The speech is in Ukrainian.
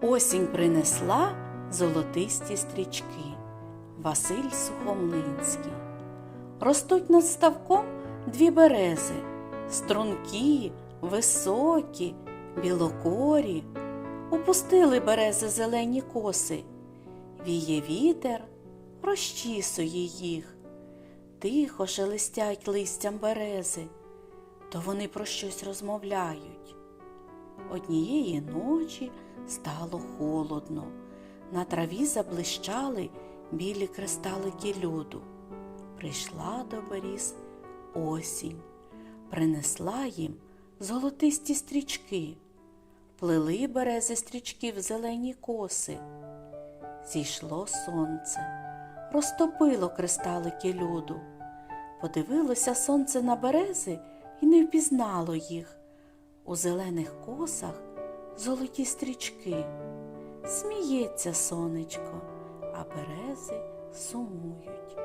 Осінь принесла золотисті стрічки. Василь Сухомлинський. Ростуть над ставком дві берези, стрункі, високі, білокорі. Упустили берези зелені коси. Віє вітер, розчісує їх. Тихо шелестять листям берези, то вони про щось розмовляють. Однієї ночі стало холодно, на траві заблищали білі кристалики льоду. Прийшла до беріз осінь, принесла їм золотисті стрічки, плели берези стрічки в зелені коси. Зійшло сонце, розтопило кристалики льоду. Подивилося сонце на берези і не впізнало їх. У зелених косах золоті стрічки. Сміється сонечко, а берези сумують.